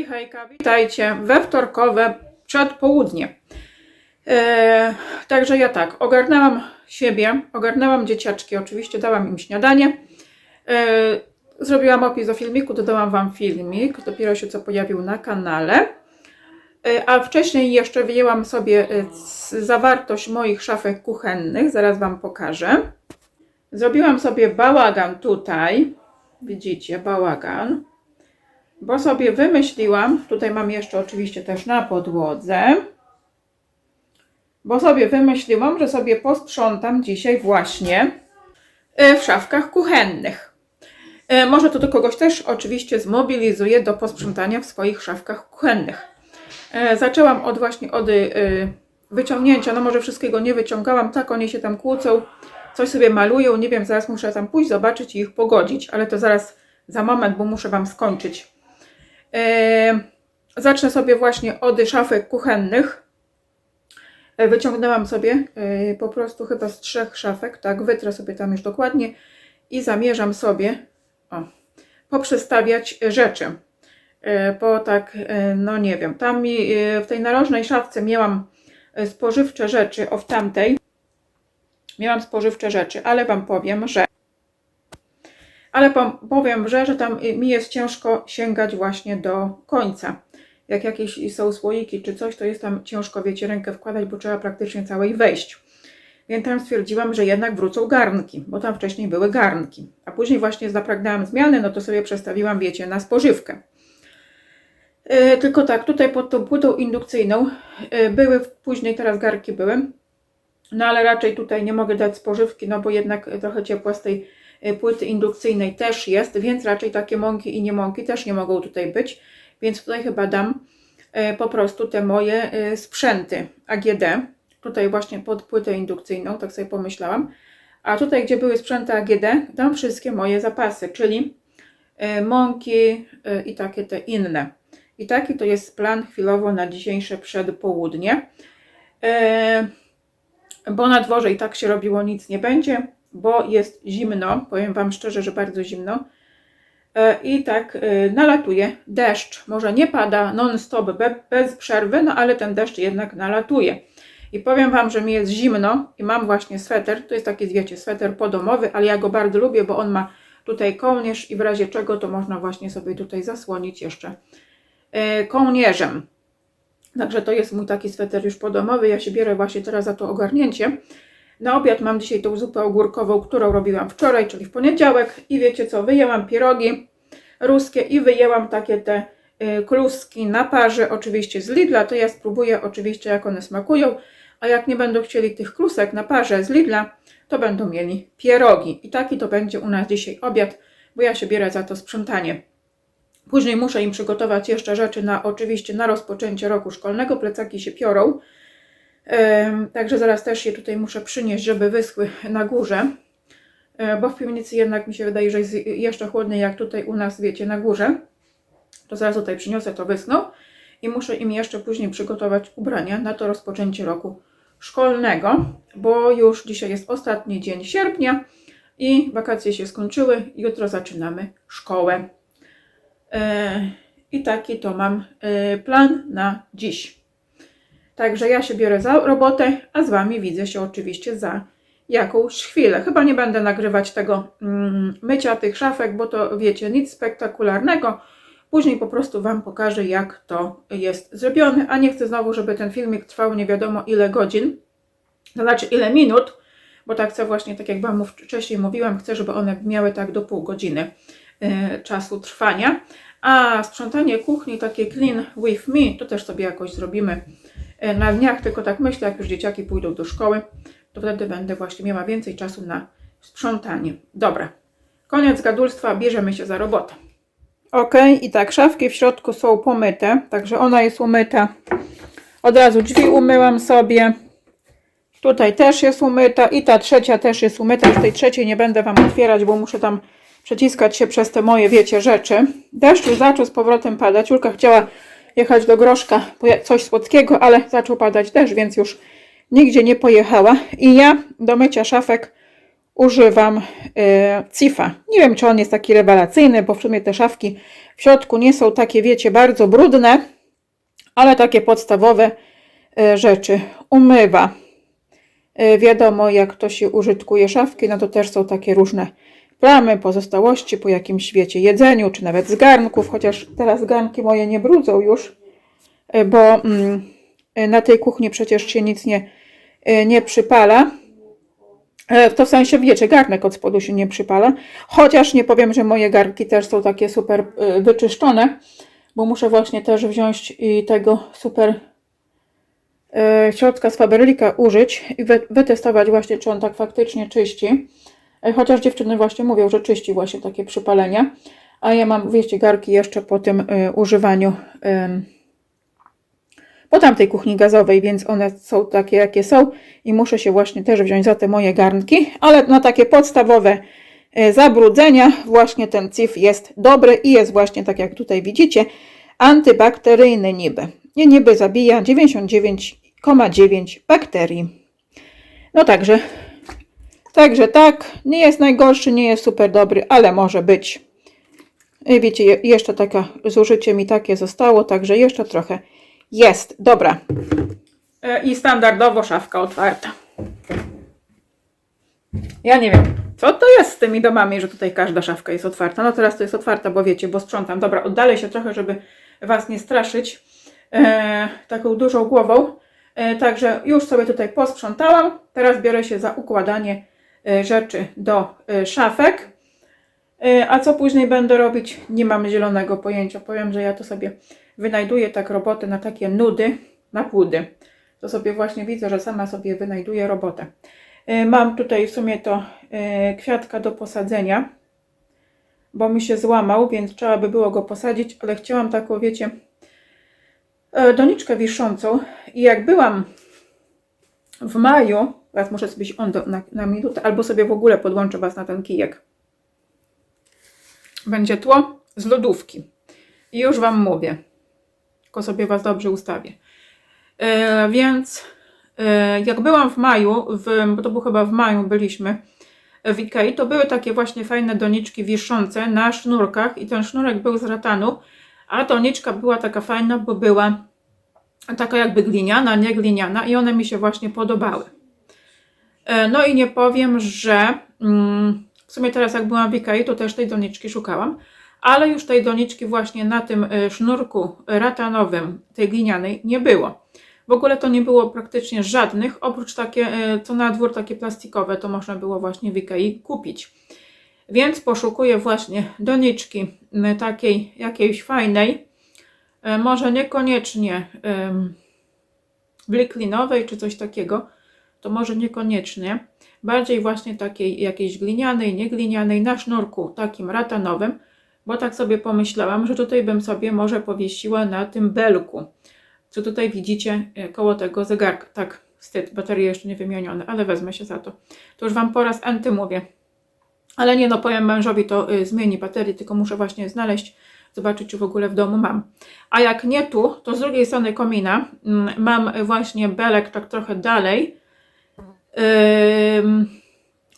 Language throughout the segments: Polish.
I hejka, witajcie we wtorkowe przedpołudnie. E, także ja tak, ogarnęłam siebie, ogarnęłam dzieciaczki, oczywiście dałam im śniadanie. E, zrobiłam opis o filmiku, dodałam Wam filmik, dopiero się co pojawił na kanale. E, a wcześniej jeszcze wyjęłam sobie e, zawartość moich szafek kuchennych, zaraz Wam pokażę. Zrobiłam sobie bałagan tutaj, widzicie, bałagan bo sobie wymyśliłam, tutaj mam jeszcze oczywiście też na podłodze, bo sobie wymyśliłam, że sobie posprzątam dzisiaj właśnie e, w szafkach kuchennych. E, Może to do kogoś też oczywiście zmobilizuję do posprzątania w swoich szafkach kuchennych. E, Zaczęłam od właśnie od wyciągnięcia, no może wszystkiego nie wyciągałam, tak oni się tam kłócą, coś sobie malują, nie wiem, zaraz muszę tam pójść, zobaczyć i ich pogodzić, ale to zaraz za moment, bo muszę Wam skończyć. E, zacznę sobie właśnie od szafek kuchennych. E, Wyciągnęłam sobie e, po prostu chyba z trzech szafek, tak, wytrę sobie tam już dokładnie i zamierzam sobie o, poprzestawiać rzeczy. Bo tak, no nie wiem, tam w tej narożnej szafce miałam spożywcze rzeczy, o w tamtej miałam spożywcze rzeczy, ale Wam powiem, że ale powiem, że, że tam y, mi jest ciężko sięgać właśnie do końca. Jak jakieś są słoiki czy coś, to jest tam ciężko, wiecie, rękę wkładać, bo trzeba praktycznie całej wejść. Więc tam stwierdziłam, że jednak wrócą garnki, bo tam wcześniej były garnki. A później właśnie zapragnęłam zmiany, no to sobie przestawiłam, wiecie, na spożywkę. E, tylko tak, tutaj pod tą płytą indukcyjną e, były, później teraz garki były, no ale raczej tutaj nie mogę dać spożywki, no bo jednak e, trochę ciepła z tej płyty indukcyjnej też jest, więc raczej takie mąki i nie mąki też nie mogą tutaj być, więc tutaj chyba dam e, po prostu te moje e, sprzęty AGD, tutaj właśnie pod płytę indukcyjną, tak sobie pomyślałam, a tutaj gdzie były sprzęty AGD, dam wszystkie moje zapasy, czyli mąki i takie te inne. I taki to jest plan chwilowo na dzisiejsze przedpołudnie. Bo na dworze i tak się robiło nic nie będzie, bo jest zimno, powiem Wam szczerze, że bardzo zimno. E, I tak e, nalatuje deszcz. Może nie pada non-stop, be, bez przerwy, no ale ten deszcz jednak nalatuje. I powiem Wam, że mi jest zimno i mam właśnie sweter. To jest taki, wiecie, sweter podomowy, ale ja go bardzo lubię, bo on ma tutaj kołnierz i w razie czego to można właśnie sobie tutaj zasłonić jeszcze e, kołnierzem. Także to jest mój taki sweter już podomowy. Ja się biorę właśnie teraz za to ogarnięcie. Na obiad mam dzisiaj tą zupę ogórkową, którą robiłam wczoraj, czyli w poniedziałek. I wiecie co, wyjęłam pierogi ruskie i wyjęłam takie te y, kluski na parze, oczywiście z Lidla. To ja spróbuję oczywiście jak one smakują. A jak nie będą chcieli tych klusek na parze z Lidla, to będą mieli pierogi. I taki to będzie u nas dzisiaj obiad, bo ja się biorę za to sprzątanie. Później muszę im przygotować jeszcze rzeczy na oczywiście na rozpoczęcie roku szkolnego. Plecaki się piorą. Także zaraz też je tutaj muszę przynieść, żeby wyschły na górze. E, Bo w piwnicy jednak mi się wydaje, że jest jeszcze chłodniej jak tutaj u nas, wiecie, na górze. To zaraz tutaj przyniosę, to wyschną. I muszę im jeszcze później przygotować ubrania na to rozpoczęcie roku szkolnego, bo już dzisiaj jest ostatni dzień sierpnia i wakacje się skończyły. Jutro zaczynamy szkołę. E, I taki to mam e, plan na dziś. Także ja się biorę za robotę, a z Wami widzę się oczywiście za jakąś chwilę. Chyba nie będę nagrywać tego mm, mycia tych szafek, bo to wiecie, nic spektakularnego. Później po prostu Wam pokażę, jak to jest zrobione, a nie chcę znowu, żeby ten filmik trwał nie wiadomo ile godzin, to znaczy ile minut, bo tak chcę właśnie, tak jak Wam wcześniej mówiłam, chcę, żeby one miały tak do pół godziny e, czasu trwania. A sprzątanie kuchni, takie clean with me, to też sobie jakoś zrobimy na dniach, tylko tak myślę, jak już dzieciaki pójdą do szkoły, to wtedy będę właśnie miała więcej czasu na sprzątanie. Dobra, koniec gadulstwa, bierzemy się za robotę. Ok, i tak, szafki w środku są pomyte, także ona jest umyta. Od razu drzwi umyłam sobie. Tutaj też jest umyta i ta trzecia też jest umyta. Już tej trzeciej nie będę Wam otwierać, bo muszę tam przeciskać się przez te moje, wiecie, rzeczy. Deszcz już zaczął z powrotem padać. Julka chciała jechać do Groszka po coś słodkiego, ale zaczął padać deszcz, więc już nigdzie nie pojechała. I ja do mycia szafek używam e, Cifa. Nie wiem, czy on jest taki rewelacyjny, bo w sumie te szafki w środku nie są takie, wiecie, bardzo brudne, ale takie podstawowe e, rzeczy umywa. E, wiadomo, jak to się użytkuje szafki, no to też są takie różne plamy, pozostałości po jakimś, wiecie, jedzeniu, czy nawet z garnków, chociaż teraz garnki moje nie brudzą już, e, bo mm, e, na tej kuchni przecież się nic nie, e, nie przypala. To w sensie, wiecie, garnek od spodu się nie przypala. Chociaż nie powiem, że moje garnki też są takie super wyczyszczone, bo muszę właśnie też wziąć i tego super środka z Faberlika użyć i wy- wytestować właśnie, czy on tak faktycznie czyści. E, Chociaż dziewczyny właśnie mówią, że czyści właśnie takie przypalenie. A ja mam, wiecie, garki jeszcze po tym e, używaniu em, po tamtej kuchni gazowej, więc one są takie, jakie są i muszę się właśnie też wziąć za te moje garnki, ale na takie podstawowe e, zabrudzenia właśnie ten CIF jest dobry i jest właśnie tak jak tutaj widzicie antybakteryjny niby. I niby zabija 99,9 bakterii. No także, także tak, nie jest najgorszy, nie jest super dobry, ale może być. Wiecie, je- jeszcze taka zużycie mi takie zostało, także jeszcze trochę jest. Dobra. E, I standardowo szafka otwarta. Ja nie wiem, co to jest z tymi domami, że tutaj każda szafka jest otwarta. No teraz to jest otwarta, bo wiecie, bo sprzątam. Dobra, oddalę się trochę, żeby Was nie straszyć e, taką dużą głową. E, także już sobie tutaj posprzątałam. Teraz biorę się za układanie rzeczy do e, szafek. E, A co później będę robić? Nie mam zielonego pojęcia. Powiem, że ja to sobie wynajduję tak robotę na takie nudy, na płudy. To sobie właśnie widzę, że sama sobie wynajduję robotę. E, Mam tutaj w sumie to e, kwiatka do posadzenia, bo mi się złamał, więc trzeba by było go posadzić, ale chciałam taką, wiecie, e, doniczkę wiszącą. I jak byłam w maju, teraz muszę sobie on do, na, na minutę, albo sobie w ogóle podłączę Was na ten kijek. Będzie tło z lodówki. I już Wam mówię. Tylko sobie Was dobrze ustawię. E, więc e, jak byłam w maju, w, bo to było chyba w maju byliśmy w Ikei, to były takie właśnie fajne doniczki wiszące na sznurkach i ten sznurek był z ratanu, a doniczka była taka fajna, bo była taka jakby gliniana, nie gliniana i one mi się właśnie podobały. E, No i nie powiem, że mm, w sumie teraz jak byłam w Ikei, to też tej doniczki szukałam, ale już tej doniczki właśnie na tym e, sznurku ratanowym, tej glinianej, nie było. W ogóle to nie było praktycznie żadnych, oprócz takie, e, co na dwór takie plastikowe, to można było właśnie w Ikei kupić. Więc poszukuję właśnie doniczki takiej jakiejś fajnej, może niekoniecznie em, bliklinowej czy coś takiego, to może niekoniecznie, bardziej właśnie takiej jakiejś glinianej, nieglinianej, na sznurku takim ratanowym, bo tak sobie pomyślałam, że tutaj bym sobie może powiesiła na tym belku, co tutaj widzicie e, koło tego zegarka. Tak, wstyd, baterie jeszcze nie wymienione, ale wezmę się za to. To już Wam po raz enty mówię. Ale nie no, powiem mężowi, to y, zmieni baterię, tylko muszę właśnie znaleźć, zobaczyć, czy w ogóle w domu mam. A jak nie tu, to z drugiej strony komina mm, mam właśnie belek tak trochę dalej.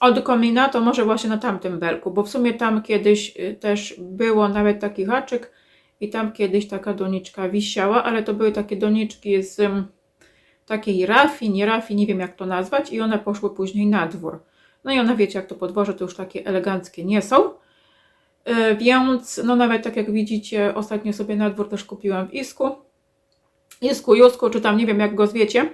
Od komina to może właśnie na tamtym belku, bo w sumie tam kiedyś y, też było nawet taki haczyk i tam kiedyś taka doniczka wisiała, ale to były takie doniczki z takiej rafi, nie rafi, nie wiem jak to nazwać i one poszły później na dwór. No i one wiecie jak to podwoże to już takie eleganckie nie są. Y, Więc no nawet tak jak widzicie ostatnio sobie na dwór też kupiłam w Isku. Isku, Jusku, czy tam nie wiem jak go zwiecie.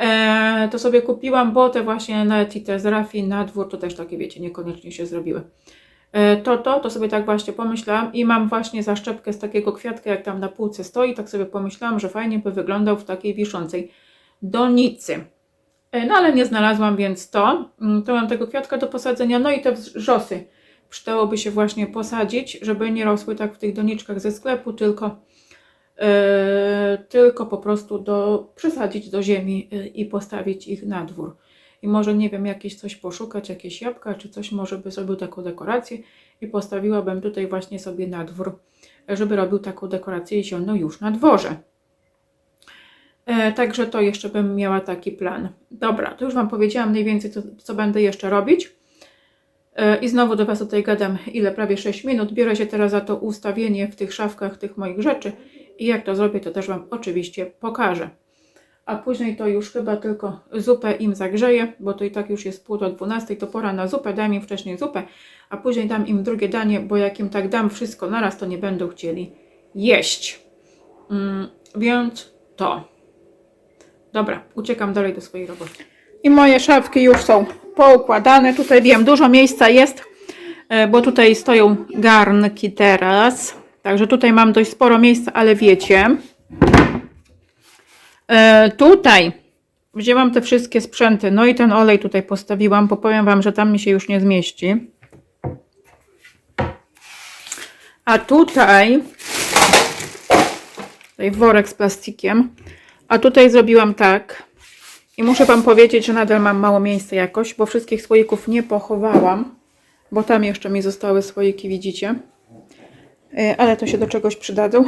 E, to sobie kupiłam, bo te właśnie net i te z Rafi na dwór to też takie wiecie, niekoniecznie się zrobiły. E, to, to, to sobie tak właśnie pomyślałam i mam właśnie zaszczepkę z takiego kwiatka, jak tam na półce stoi, tak sobie pomyślałam, że fajnie by wyglądał w takiej wiszącej donicy. E, No ale nie znalazłam, więc to. Mm, To mam tego kwiatka do posadzenia, no i te wrzosy przydałoby się właśnie posadzić, żeby nie rosły tak w tych doniczkach ze sklepu, tylko tylko po prostu do, przesadzić do ziemi e, i postawić ich na dwór. I może, nie wiem, jakieś coś poszukać, jakieś jabłka, czy coś może by zrobił taką dekorację i postawiłabym tutaj właśnie sobie na dwór, e, żeby robił taką dekorację zieloną już na dworze. E, także to jeszcze bym miała taki plan. Dobra, to już Wam powiedziałam mniej więcej, co, co będę jeszcze robić. E, I znowu do Was tutaj gadam, ile? Prawie 6 minut. Biorę się teraz za to ustawienie w tych szafkach tych moich rzeczy i jak to zrobię, to też Wam oczywiście pokażę. A później to już chyba tylko zupę im zagrzeję, bo to i tak już jest pół do 12, to pora na zupę, dam im wcześniej zupę, a później dam im drugie danie, bo jak im tak dam wszystko naraz, to nie będą chcieli jeść. Mm, więc to. Dobra, uciekam dalej do swojej roboty. I moje szafki już są poukładane. Tutaj wiem, dużo miejsca jest, e, bo tutaj stoją garnki teraz. Także tutaj mam dość sporo miejsca, ale wiecie, e, tutaj wzięłam te wszystkie sprzęty, no i ten olej tutaj postawiłam, bo powiem Wam, że tam mi się już nie zmieści. A tutaj, tutaj worek z plastikiem, a tutaj zrobiłam tak, i muszę Wam powiedzieć, że nadal mam mało miejsca jakoś, bo wszystkich słoików nie pochowałam, bo tam jeszcze mi zostały słoiki, widzicie. E, Ale to się do czegoś przydadzą.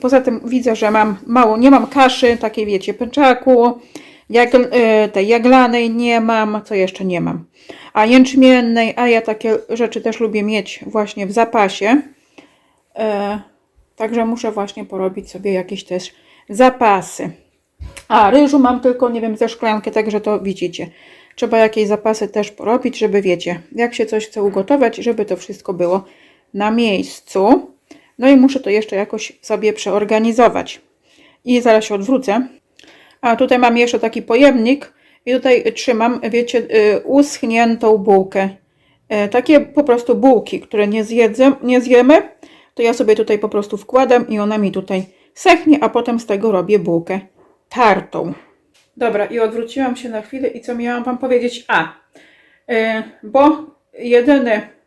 Poza tym widzę, że mam mało, nie mam kaszy, takiej wiecie, pęczaku, jak, e, tej jaglanej nie mam, co jeszcze nie mam. A jęczmiennej, a ja takie rzeczy też lubię mieć właśnie w zapasie. E, Także muszę właśnie porobić sobie jakieś też zapasy. A, ryżu mam tylko, nie wiem, ze szklankę, także to widzicie. Trzeba jakieś zapasy też porobić, żeby wiecie, jak się coś chce ugotować, żeby to wszystko było na miejscu. No i muszę to jeszcze jakoś sobie przeorganizować. I zaraz się odwrócę. A tutaj mam jeszcze taki pojemnik i tutaj trzymam, wiecie, y, uschniętą bułkę. E, Takie po prostu bułki, które nie, zjedzę, nie zjemy, to ja sobie tutaj po prostu wkładam i ona mi tutaj sechnie, a potem z tego robię bułkę tartą. Dobra, i odwróciłam się na chwilę i co miałam Wam powiedzieć? A, e, bo jedyne, e,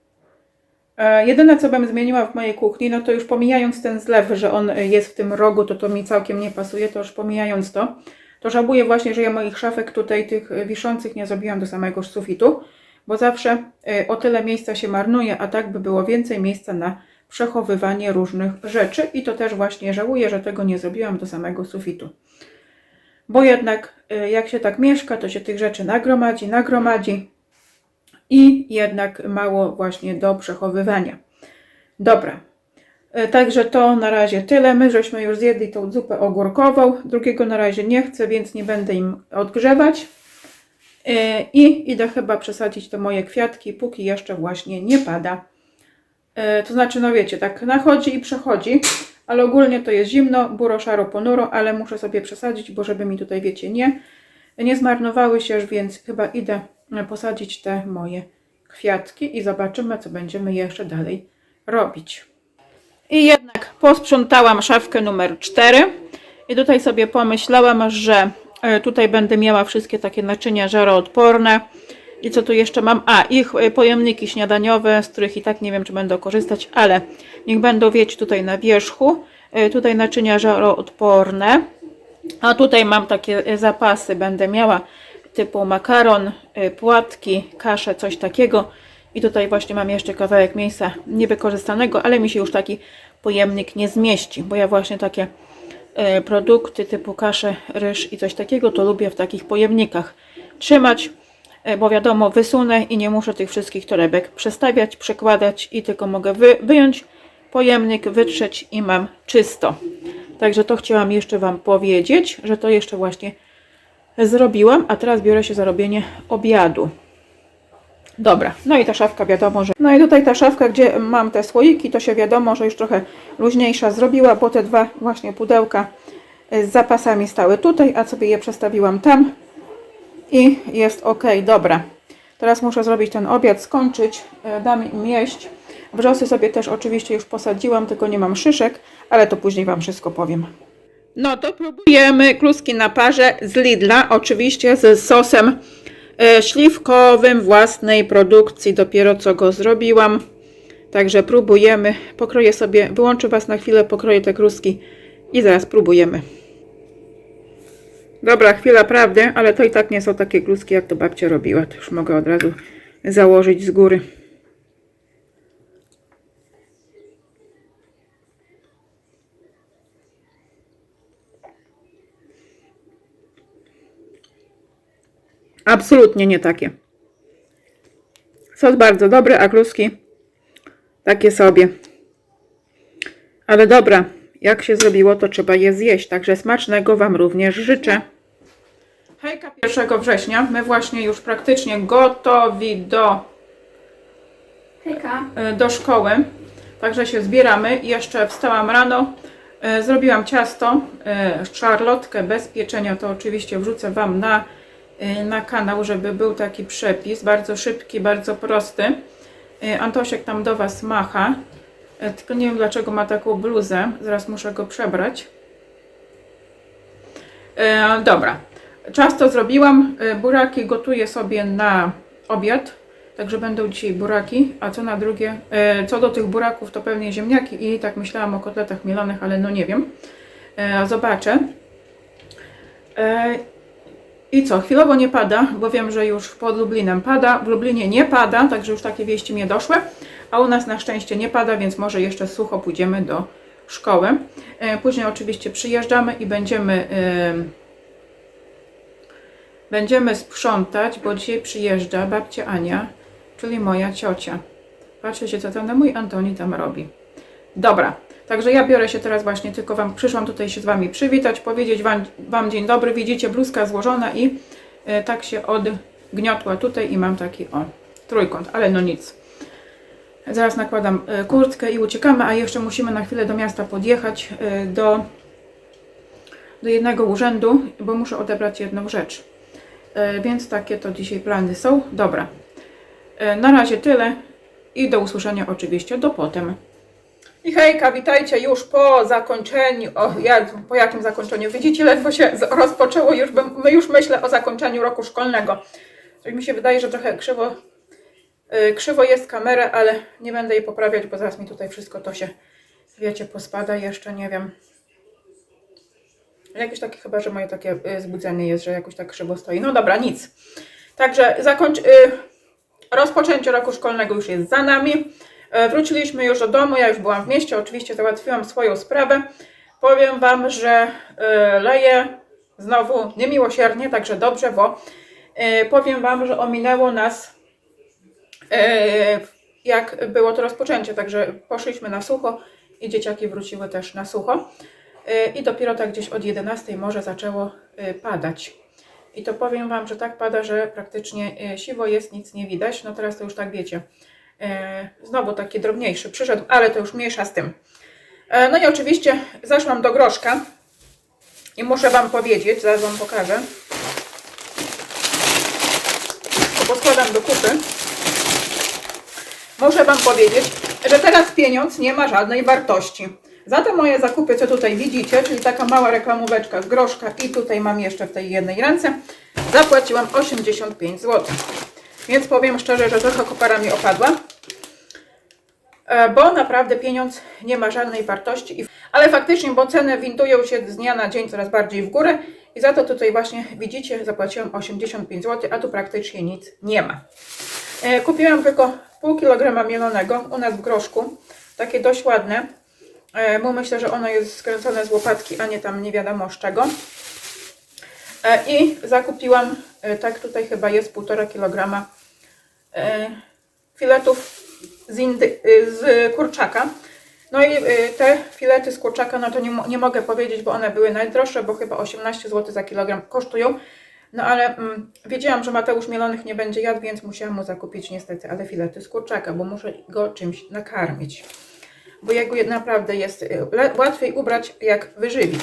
jedyne co bym zmieniła w mojej kuchni, no to już pomijając ten zlew, że on jest w tym rogu, to to mi całkiem nie pasuje, to już pomijając to, to żałuję właśnie, że ja moich szafek tutaj tych wiszących nie zrobiłam do samego sufitu, bo zawsze e, o tyle miejsca się marnuje, a tak by było więcej miejsca na przechowywanie różnych rzeczy i to też właśnie żałuję, że tego nie zrobiłam do samego sufitu. Bo jednak y, jak się tak mieszka, to się tych rzeczy nagromadzi, nagromadzi i jednak mało właśnie do przechowywania. Dobra. Y, Także to na razie tyle. My żeśmy już zjedli tą zupę ogórkową. Drugiego na razie nie chcę, więc nie będę im odgrzewać. Y, I idę chyba przesadzić te moje kwiatki, póki jeszcze właśnie nie pada. E, To znaczy, no wiecie, tak nachodzi i przechodzi, ale ogólnie to jest zimno, buro, szaro, ponuro, ale muszę sobie przesadzić, bo żeby mi tutaj, wiecie, nie, nie zmarnowały się, więc chyba idę e, posadzić te moje kwiatki i zobaczymy, co będziemy jeszcze dalej robić. I jednak posprzątałam szafkę numer 4 i tutaj sobie pomyślałam, że e, tutaj będę miała wszystkie takie naczynia żaroodporne. I co tu jeszcze mam? A, ich e, pojemniki śniadaniowe, z których i tak nie wiem, czy będę korzystać, ale niech będą wieć tutaj na wierzchu. E, Tutaj naczynia żaroodporne. A tutaj mam takie zapasy, będę miała typu makaron, e, płatki, kaszę, coś takiego. I tutaj właśnie mam jeszcze kawałek miejsca niewykorzystanego, ale mi się już taki pojemnik nie zmieści, bo ja właśnie takie e, produkty typu kaszę, ryż i coś takiego to lubię w takich pojemnikach trzymać, e, bo wiadomo wysunę i nie muszę tych wszystkich torebek przestawiać, przekładać i tylko mogę wy, wyjąć pojemnik, wytrzeć i mam czysto. Także to chciałam jeszcze Wam powiedzieć, że to jeszcze właśnie zrobiłam, a teraz biorę się za robienie obiadu. Dobra, no i ta szafka wiadomo, że... No i tutaj ta szafka, gdzie mam te słoiki, to się wiadomo, że już trochę luźniejsza zrobiła, bo te dwa właśnie pudełka z zapasami stały tutaj, a sobie je przestawiłam tam i jest ok, dobra. Teraz muszę zrobić ten obiad, skończyć, e, dam im jeść. Wrzosy sobie też oczywiście już posadziłam, tylko nie mam szyszek, ale to później Wam wszystko powiem. No to próbujemy kluski na parze z Lidla, oczywiście z sosem e, śliwkowym własnej produkcji, dopiero co go zrobiłam. Także próbujemy, pokroję sobie, wyłączę Was na chwilę, pokroję te kluski i zaraz próbujemy. Dobra, chwila prawdy, ale to i tak nie są takie kluski, jak to babcia robiła. To już mogę od razu założyć z góry. Absolutnie nie takie. Sos bardzo dobry, a kluski takie sobie. Ale dobra, jak się zrobiło, to trzeba je zjeść. Także smacznego Wam również życzę. Hejka 1 września. My właśnie już praktycznie gotowi do Hejka. e, do szkoły. Także się zbieramy. I Jeszcze wstałam rano, e, zrobiłam ciasto, e, szarlotkę bez pieczenia. To oczywiście wrzucę Wam na, na kanał, żeby był taki przepis. Bardzo szybki, bardzo prosty. E, Antosiek tam do Was macha. E, Tylko nie wiem dlaczego ma taką bluzę. Zaraz muszę go przebrać. Dobra. Ciasto zrobiłam. Buraki gotuję sobie na obiad. Także będą dzisiaj buraki, a co na drugie, co do tych buraków to pewnie ziemniaki i tak myślałam o kotletach mielonych, ale no nie wiem. Zobaczę. I co, chwilowo nie pada, bo wiem, że już pod Lublinem pada. W Lublinie nie pada, także już takie wieści mnie doszły, a u nas na szczęście nie pada, więc może jeszcze sucho pójdziemy do szkoły. E, później oczywiście przyjeżdżamy i będziemy e, Będziemy sprzątać, bo dzisiaj przyjeżdża babcia Ania, czyli moja ciocia. Patrzcie, co tam mój Antoni tam robi. Dobra, także ja biorę się teraz właśnie, tylko wam przyszłam tutaj się z wami przywitać, powiedzieć wam, wam dzień dobry. Widzicie, bluzka złożona i e, tak się odgniotła tutaj i mam taki o trójkąt, ale no nic. Zaraz nakładam e, kurtkę i uciekamy, a jeszcze musimy na chwilę do miasta podjechać e, do, do jednego urzędu, bo muszę odebrać jedną rzecz. Więc takie to dzisiaj plany są. Dobra. Na razie tyle i do usłyszenia oczywiście do potem. I hejka, witajcie już po zakończeniu, o, po jakim zakończeniu? Widzicie, ledwo się rozpoczęło, już, bym, już myślę o zakończeniu roku szkolnego. Mi się wydaje, że trochę krzywo, e, krzywo jest kamera, ale nie będę jej poprawiać, bo zaraz mi tutaj wszystko to się, wiecie, pospada jeszcze, nie wiem. Jakieś takie chyba, że moje takie y, zbudzenie jest, że jakoś tak krzywo stoi. No dobra, nic. Także zakończ... Y, rozpoczęcie roku szkolnego już jest za nami. Y, wróciliśmy już do domu, ja już byłam w mieście, oczywiście załatwiłam swoją sprawę. Powiem Wam, że y, leję znowu niemiłosiernie, także dobrze, bo y, powiem Wam, że ominęło nas jak było to rozpoczęcie, także poszliśmy na sucho i dzieciaki wróciły też na sucho. I dopiero tak gdzieś od 11 może zaczęło padać. I to powiem Wam, że tak pada, że praktycznie siwo jest, nic nie widać. No teraz to już tak wiecie. Y, Znowu taki drobniejszy przyszedł, ale to już mniejsza z tym. E, No i oczywiście zeszłam do groszka i muszę Wam powiedzieć, zaraz Wam pokażę. Poskładam do kupy. Muszę Wam powiedzieć, że teraz pieniądz nie ma żadnej wartości. Za te moje zakupy, co tutaj widzicie, czyli taka mała reklamóweczka z groszka i tutaj mam jeszcze w tej jednej ręce, zapłaciłam 85 zł. Więc powiem szczerze, że trochę kopara mi opadła, e, bo naprawdę pieniądz nie ma żadnej wartości. Ale faktycznie, bo ceny windują się z dnia na dzień coraz bardziej w górę i za to tutaj właśnie widzicie, zapłaciłam 85 zł, a tu praktycznie nic nie ma. E, Kupiłam tylko pół kilograma mielonego u nas w groszku. Takie dość ładne. E, Bo myślę, że ono jest skręcone z łopatki, a nie tam nie wiadomo z czego. E, I zakupiłam, e, tak tutaj chyba jest półtora kilograma e, filetów z, indy, z kurczaka. No i te filety z kurczaka, no to nie, nie mogę powiedzieć, bo one były najdroższe, bo chyba 18 zł za kilogram kosztują. No ale mm, wiedziałam, że Mateusz mielonych nie będzie jadł, więc musiałam mu zakupić niestety, ale filety z kurczaka, bo muszę go czymś nakarmić. Bo jego naprawdę jest łatwiej ubrać, jak wyżywić.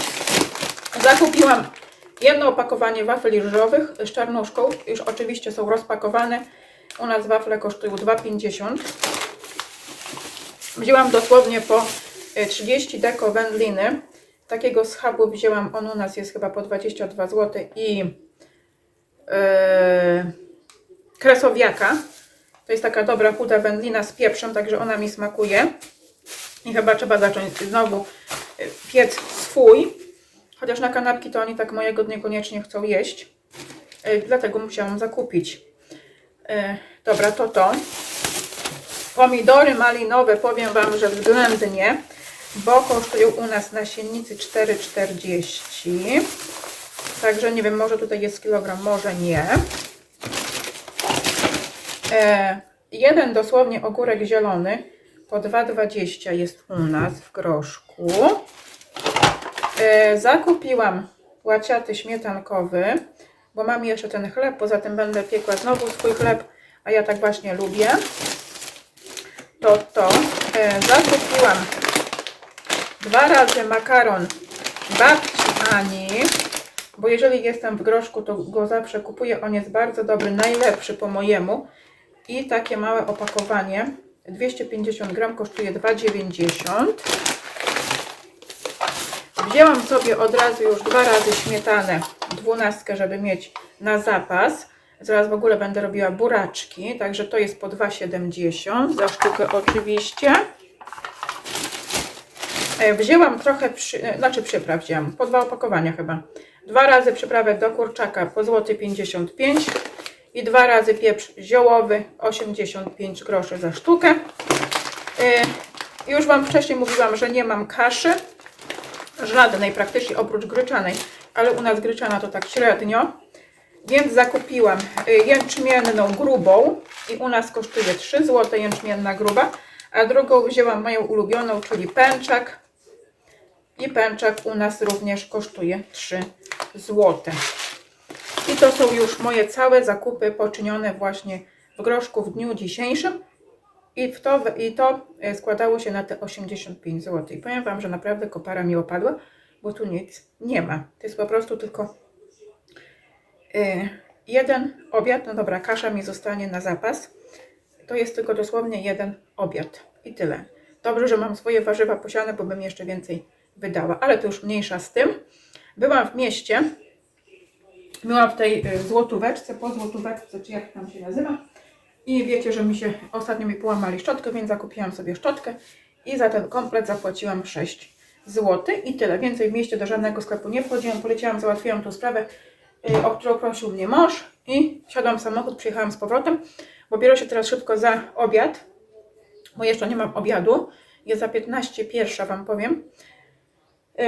Zakupiłam jedno opakowanie wafli ryżowych z czarnuszką. Już oczywiście są rozpakowane. U nas wafle kosztują 2,50. Wzięłam dosłownie po y, 30 deko wędliny. Takiego schabu wzięłam, on u nas jest chyba po 22 zł i yy, kresowiaka. To jest taka dobra chuda wędlina z pieprzem, także ona mi smakuje. I chyba trzeba zacząć znowu y, piec swój. Chociaż na kanapki to oni tak mojego niekoniecznie chcą jeść. Y, Dlatego musiałam zakupić. Y, Dobra, to to. Pomidory malinowe powiem Wam, że względnie, bo kosztują u nas na siennicy 4,40. Także nie wiem, może tutaj jest kilogram, może nie. E, jeden dosłownie ogórek zielony po 2,20 jest u nas w groszku. E, zakupiłam łaciaty śmietankowy, bo mam jeszcze ten chleb, poza tym będę piekła znowu swój chleb, a ja tak właśnie lubię. To to. E, zakupiłam dwa razy makaron babci Ani, bo jeżeli jestem w groszku, to go zawsze kupuję. On jest bardzo dobry, najlepszy po mojemu. I takie małe opakowanie, 250 gram, kosztuje 2,90. Wzięłam sobie od razu już dwa razy śmietanę, dwunastkę, żeby mieć na zapas. Zaraz w ogóle będę robiła buraczki, także to jest po 2,70 za sztukę oczywiście. E, Wzięłam trochę, przy, e, znaczy przypraw wzięłam, po dwa opakowania chyba. Dwa razy przyprawę do kurczaka po złoty 55 i dwa razy pieprz ziołowy 85 groszy za sztukę. E, Już Wam wcześniej mówiłam, że nie mam kaszy, żadnej praktycznie oprócz gryczanej, ale u nas gryczana to tak średnio. Więc zakupiłam y, jęczmienną grubą i u nas kosztuje 3 zł jęczmienna gruba, a drugą wzięłam moją ulubioną, czyli pęczak. I pęczak u nas również kosztuje 3 zł. I to są już moje całe zakupy poczynione właśnie w groszku w dniu dzisiejszym. I, w to, I to e, składało się na te 85 zł. I powiem Wam, że naprawdę kopara mi opadła, bo tu nic nie ma. To jest po prostu tylko y, jeden obiad. No dobra, kasza mi zostanie na zapas. To jest tylko dosłownie jeden obiad i tyle. Dobrze, że mam swoje warzywa posiane, bo bym jeszcze więcej wydała, ale to już mniejsza z tym. Byłam w mieście, byłam w tej y, złotóweczce, po złotóweczce, czy jak tam się nazywa. I wiecie, że mi się ostatnio mi połamali szczotkę, więc zakupiłam sobie szczotkę i za ten komplet zapłaciłam 6 zł i tyle. Więcej w mieście do żadnego sklepu nie wchodziłam. Poleciałam, załatwiłam tą sprawę, y, o którą prosił mnie mąż i siadłam w samochód, przyjechałam z powrotem, bo biorę się teraz szybko za obiad, bo jeszcze nie mam obiadu. Jest za 15 pierwsza Wam powiem.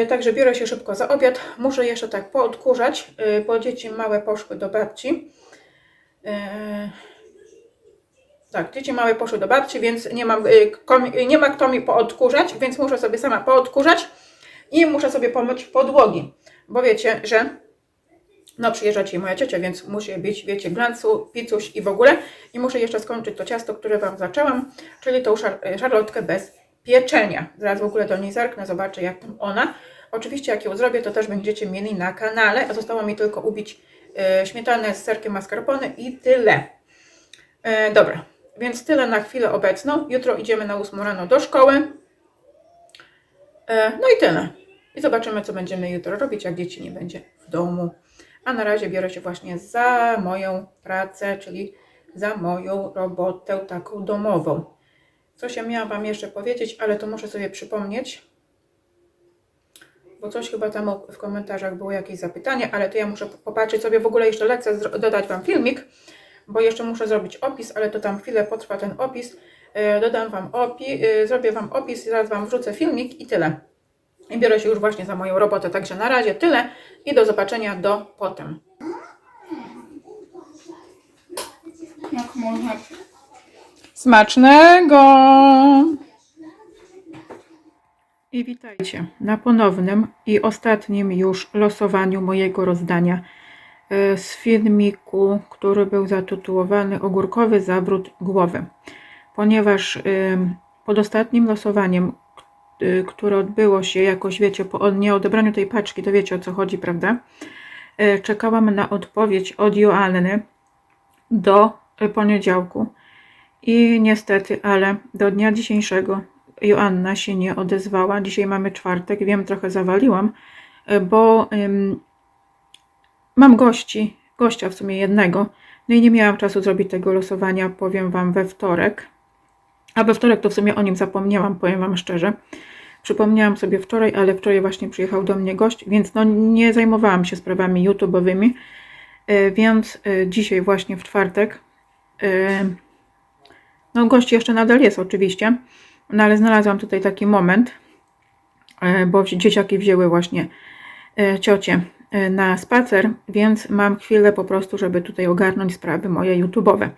Y, Także biorę się szybko za obiad. Muszę jeszcze tak poodkurzać, y, bo dzieci małe poszły do babci. Y, Tak, dzieci małe poszły do babci, więc nie, mam, y, y, nie ma kto mi poodkurzać, więc muszę sobie sama poodkurzać i muszę sobie pomyć podłogi, bo wiecie, że no przyjeżdża ci moja ciocia, więc musi być, wiecie, glancu, picuś i w ogóle. I muszę jeszcze skończyć to ciasto, które Wam zaczęłam, czyli tą szar y, szarlotkę bez pieczenia. Zaraz w ogóle do niej zerknę, zobaczę jak tam ona. Oczywiście jak ją zrobię, to też będziecie mieli na kanale, a zostało mi tylko ubić y, śmietanę z serkiem mascarpone i tyle. E, dobra, więc tyle na chwilę obecną. Jutro idziemy na 8 rano do szkoły. E, no i tyle. I zobaczymy, co będziemy jutro robić, jak dzieci nie będzie w domu. A na razie biorę się właśnie za moją pracę, czyli za moją robotę taką domową. Coś ja miałam Wam jeszcze powiedzieć, ale to muszę sobie przypomnieć. Bo coś chyba tam w komentarzach było jakieś zapytanie, ale to ja muszę popatrzeć sobie. W ogóle jeszcze lecę dodać Wam filmik, bo jeszcze muszę zrobić opis, ale to tam chwilę potrwa ten opis. E, Dodam Wam opis, zrobię Wam opis, zaraz Wam wrzucę filmik i tyle. I biorę się już właśnie za moją robotę, także na razie tyle i do zobaczenia do potem. Jak można. Smacznego! I witajcie na ponownym i ostatnim już losowaniu mojego rozdania e, z filmiku, który był zatytułowany Ogórkowy zawrót głowy. Ponieważ ym, pod ostatnim losowaniem, y, które odbyło się jakoś, wiecie, po od- nieodebraniu tej paczki, to wiecie o co chodzi, prawda? E, Czekałam na odpowiedź od Joanny do poniedziałku. I niestety, ale do dnia dzisiejszego Joanna się nie odezwała. Dzisiaj mamy czwartek, wiem, trochę zawaliłam, bo mam gości, gościa w sumie jednego, no i nie miałam czasu zrobić tego losowania, powiem Wam, we wtorek. A we wtorek to w sumie o nim zapomniałam, powiem Wam szczerze. Przypomniałam sobie wczoraj, ale wczoraj właśnie przyjechał do mnie gość, więc no nie zajmowałam się sprawami YouTube'owymi, y, więc y, dzisiaj właśnie w czwartek y, no, gość jeszcze nadal jest oczywiście, no ale znalazłam tutaj taki moment, e, bo dzieciaki wzięły właśnie e, ciocię e, na spacer, więc mam chwilę po prostu, żeby tutaj ogarnąć sprawy moje YouTube'owe.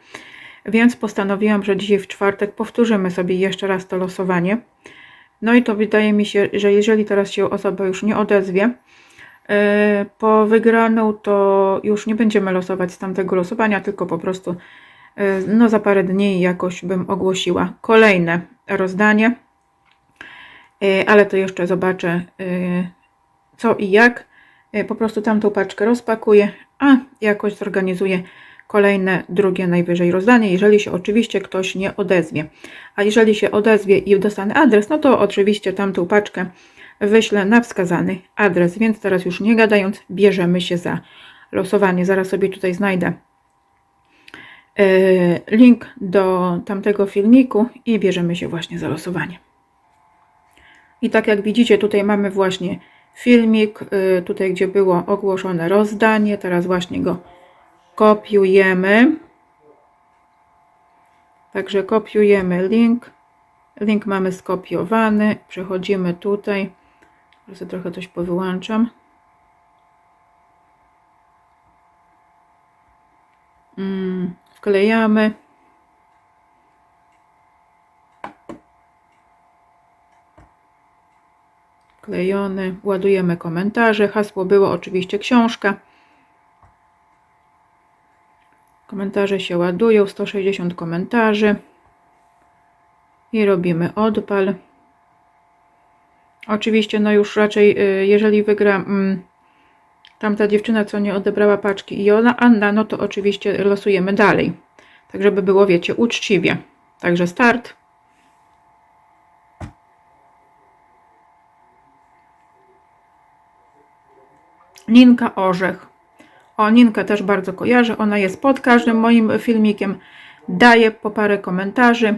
więc postanowiłam, że dzisiaj w czwartek powtórzymy sobie jeszcze raz to losowanie. No i to wydaje mi się, że jeżeli teraz się osoba już nie odezwie e, po wygraną, to już nie będziemy losować z tamtego losowania, tylko po prostu e, no za parę dni jakoś bym ogłosiła kolejne rozdanie. Ale to jeszcze zobaczę co i jak. E, Po prostu tamtą paczkę rozpakuję, a jakoś zorganizuję kolejne, drugie najwyżej rozdanie, jeżeli się oczywiście ktoś nie odezwie. A jeżeli się odezwie i dostanę adres, no to oczywiście tamtą paczkę wyślę na wskazany adres. Więc teraz już nie gadając, bierzemy się za losowanie. Zaraz sobie tutaj znajdę e, link do tamtego filmiku i bierzemy się właśnie za losowanie. I tak jak widzicie, tutaj mamy właśnie filmik, y, tutaj gdzie było ogłoszone rozdanie, teraz właśnie go kopiujemy. Także kopiujemy link. Link mamy skopiowany. Przechodzimy tutaj. Teraz trochę coś powyłączam. Mm, wklejamy. Klejony. Ładujemy komentarze. Hasło było oczywiście książka. Komentarze się ładują, 160 komentarzy. I robimy odpal. Oczywiście, no już raczej, y, jeżeli wygra mm, tamta dziewczyna, co nie odebrała paczki i ona, Anna, no to oczywiście losujemy dalej. Tak, żeby było, wiecie, uczciwie. Także start. Ninka Orzech. O, Ninkę też bardzo kojarzę. Ona jest pod każdym moim filmikiem. Daje po parę komentarzy.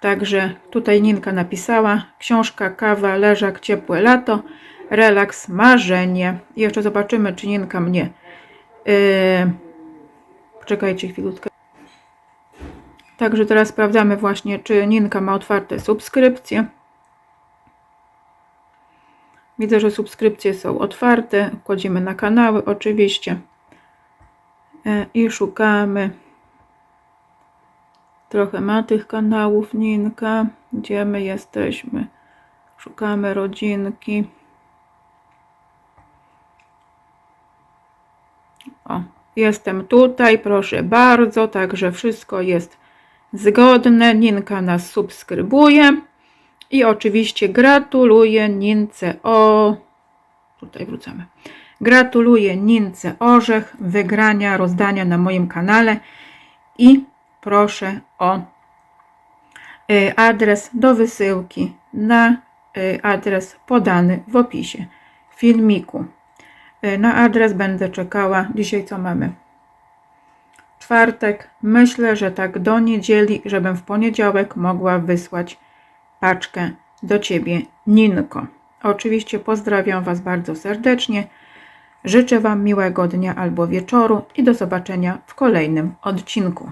Także tutaj Ninka napisała. Książka, kawa, leżak, ciepłe lato, relaks, marzenie. I jeszcze zobaczymy, czy Ninka mnie... Yy... Poczekajcie chwilutkę. Także teraz sprawdzamy właśnie, czy Ninka ma otwarte subskrypcje. Widzę, że subskrypcje są otwarte. Wchodzimy na kanały oczywiście. E, I szukamy. Trochę ma tych kanałów Ninka. Gdzie my jesteśmy? Szukamy rodzinki. O, jestem tutaj, proszę bardzo. Także wszystko jest zgodne. Ninka nas subskrybuje. I oczywiście gratuluję Nince o. Tutaj wrócamy. Gratuluję Nince Orzech wygrania rozdania na moim kanale i proszę o y, adres do wysyłki na y, adres podany w opisie filmiku. Y, Na adres będę czekała. Dzisiaj co mamy? Czwartek. Myślę, że tak do niedzieli, żebym w poniedziałek mogła wysłać paczkę do Ciebie, Ninko. Oczywiście pozdrawiam Was bardzo serdecznie. Życzę Wam miłego dnia albo wieczoru i do zobaczenia w kolejnym odcinku.